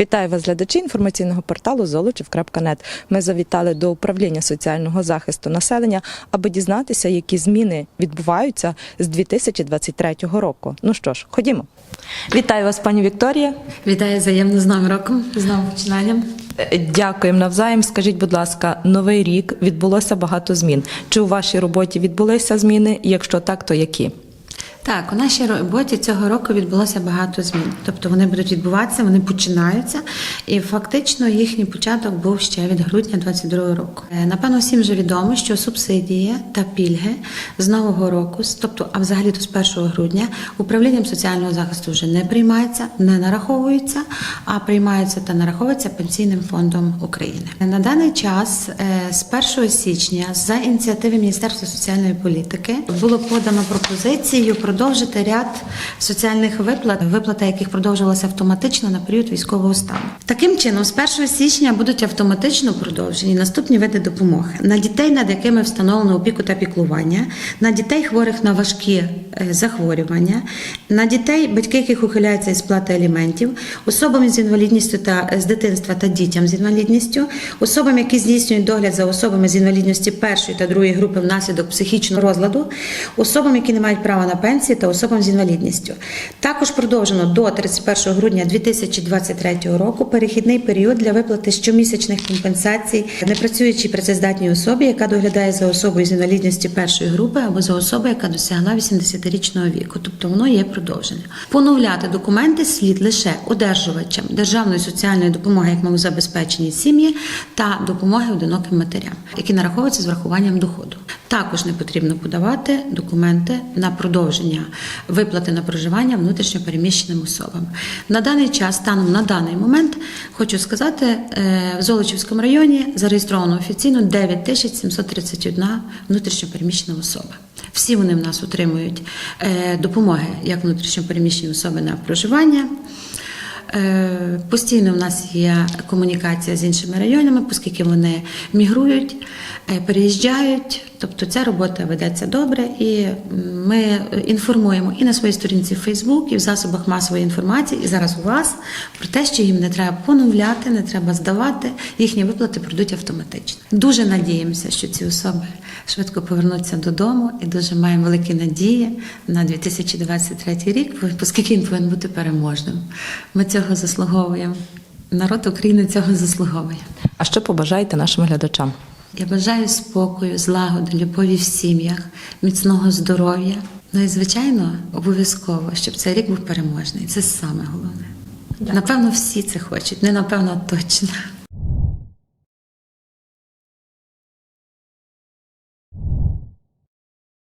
Вітаю вас, глядачі інформаційного порталу Золочів.нет. Ми завітали до управління соціального захисту населення, аби дізнатися, які зміни відбуваються з 2023 року. Ну що ж, ходімо. Вітаю вас, пані Вікторія. Вітаю взаємно з Новим роком, з новим починанням. Е, Дякуємо навзаєм. Скажіть, будь ласка, новий рік відбулося багато змін. Чи у вашій роботі відбулися зміни? Якщо так, то які? Так, у нашій роботі цього року відбулося багато змін. Тобто вони будуть відбуватися, вони починаються, і фактично їхній початок був ще від грудня 2022 року. Е, Напевно, всім вже відомо, що субсидії та пільги з нового року, тобто, а взагалі то з 1 грудня, управлінням соціального захисту вже не приймаються, не нараховуються, а приймаються та нараховуються пенсійним фондом України. На даний час е, з 1 січня за ініціативи Міністерства соціальної політики було подано пропозицію продовжити ряд соціальних виплат, виплата яких продовжувалася автоматично на період військового стану. Таким чином, з 1 січня будуть автоматично продовжені наступні види допомоги на дітей, над якими встановлено опіку та піклування, на дітей хворих на важкі е, захворювання, на дітей, батьки яких ухиляються із сплати аліментів, особам з інвалідністю та з дитинства та дітям з інвалідністю, особам, які здійснюють догляд за особами з інвалідності першої та другої групи внаслідок психічного розладу, особам, які не мають права на пенсії та особам з інвалідністю. Також продовжено до 31 грудня 2023 року перехідний період для виплати щомісячних компенсацій непрацюючій працездатній особі, яка доглядає за особою з інвалідністю першої групи або за особою, яка досягла 80-річного віку. Тобто воно є продовження. Поновляти документи слід лише одержувачам державної соціальної допомоги як малозабезпечені сім'ї та допомоги одиноким матерям, які нараховуються з врахуванням доходу. Також не потрібно подавати документи на продовження виплати на проживання внутрішньопереміщеним особам. На даний час, станом на даний момент, хочу сказати, е, в Золочівському районі зареєстровано офіційно 9731 внутрішньопереміщена особа. Всі вони в нас отримують е, допомоги як внутрішньопереміщені особи на проживання. Е, Постійно в нас є комунікація з іншими районами, оскільки вони мігрують, переїжджають. Тобто ця робота ведеться добре, і ми інформуємо і на своїй сторінці в Facebook, і в засобах масової інформації, і зараз у вас про те, що їм не треба поновляти, не треба здавати, їхні виплати пройдуть автоматично. Дуже надіємося, що ці особи швидко повернуться додому, і дуже маємо великі надії на 2023 рік, оскільки він повинен бути переможним. Ми цього заслуговуємо. Народ України цього заслуговує. А що побажаєте нашим глядачам? Я бажаю спокою, злагоди, любові в сім'ях, міцного здоров'я. Ну і звичайно, обов'язково, щоб цей рік був переможний. Це саме головне. Напевно, всі це хочуть. Не напевно, точно.